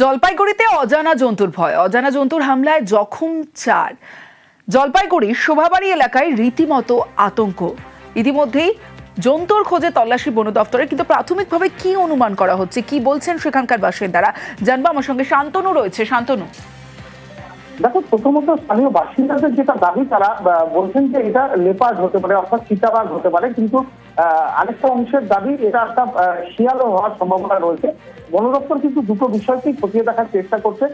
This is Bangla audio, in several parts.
জলপাইগুড়িতে অজানা জন্তুর ভয়, অজানা জন্তুর হামলায় জখম চার। জলপাইগুড়ি শোভাবাড়ি এলাকায় রীতিমতো আতঙ্ক। ইতিমধ্যেই জন্তুর খোঁজে তল্লাশি বন দপ্তরে কিন্তু প্রাথমিকভাবে কি অনুমান করা হচ্ছে, কি বলছেন সেখানকার বাসিন্দারা? জানব, আমার সঙ্গে শান্তনু রয়েছে। শান্তনু। দেখো, প্রথমত স্থানীয় বাসিন্দাদের যেটা দাবি, তারা বলছেন যে এটা লেপার্ড হতে পারে, অর্থাৎ চিতাবাঘ হতে পারে, কিন্তু আরেকটা অংশের দাবি, এটা একটা শিয়ালও হওয়ার সম্ভাবনা রয়েছে। বন দপ্তর কিন্তু দুটো বিষয়কেই খতিয়ে দেখার চেষ্টা করছে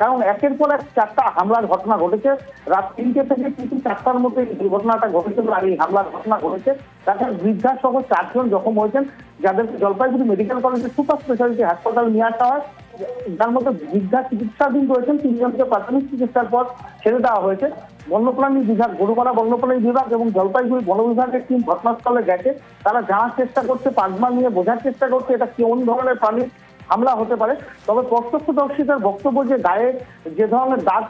কারণ একের পর এক চারটা হামলার ঘটনা ঘটেছে। রাত তিনটে থেকে কিন্তু চারটার মধ্যে এই দুর্ঘটনাটা ঘটেছিল আর এই হামলার ঘটনা ঘটেছে। তাছাড়া বৃদ্ধা সহ চারজন জখম হয়েছেন যাদের জলপাইগুড়ি মেডিকেল কলেজে সুপার স্পেশালিটি হাসপাতাল নিয়ে আসা হয়। যার মধ্যে বৃদ্ধা চিকিৎসাধীন রয়েছেন, তিনজনকে প্রাথমিক চিকিৎসার পর ছেড়ে দেওয়া হয়েছে। বন্যপ্রাণী বিভাগ গরুপাড়া বন্যপ্রাণী বিভাগ এবং জলপাইগুড়ি বন বিভাগের টিম ঘটনাস্থলে গেছে। তারা জানার চেষ্টা করছে, পাগমা নিয়ে বোঝার চেষ্টা করছে, এটা কোন ধরনের প্রাণী? হামলা হতে পারে। তবে প্রত্যক্ষদর্শীদের বক্তব্য যে গায়ে যে ধরনের দাগ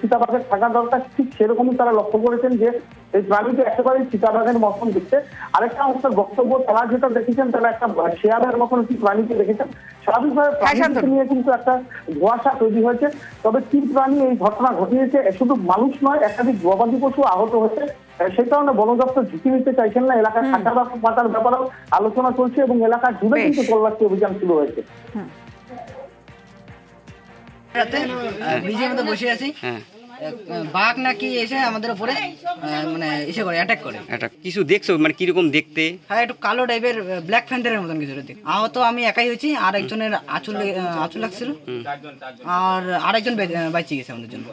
চিতাবাঘের থাকা দরকার ঠিক সেরকমই তারা লক্ষ্য করেছেন যে এই প্রাণীটি একেবারেই চিতাবাঘের মতন দিচ্ছে আরেকটা অংশের বক্তব্য তারা যেটা দেখেছেন তারা একটা শেয়ারের মতন একটি প্রাণীকে দেখেছেন। স্বাভাবিকভাবে প্রাণীকে নিয়ে কিন্তু একটা ধোয়াশা তৈরি হয়েছে। তবে কি প্রাণী এই ঘটনা ঘটিয়েছে শুধু মানুষ নয় একাধিক গবাদি পশু আহত হয়েছে। সেই কারণে বন দপ্তর ঝুঁকি নিতে চাইছেন না। এলাকার পাতার ব্যাপারেও আলোচনা চলছে এবং এলাকা জুড়ে কিন্তু তল্লাশি অভিযান শুরু হয়েছে। রাতে ব্রিজের মধ্যে বসে আছি। হ্যাঁ। বাঘ নাকি এসে আমাদের উপরে মানে এসে করে অ্যাটাক করে। একটা কিছু দেখছ? মানে কীরকম দেখতে? হ্যাঁ একটু কালো টাইপের ব্ল্যাক ফ্যান্টারের মতন কিছু দেখ আহত আমি একাই হয়েছি আর একজনের আঁচল আঁচল লাগছিল। আর আরেকজন বেঁচে গেছে আমাদের জন্য।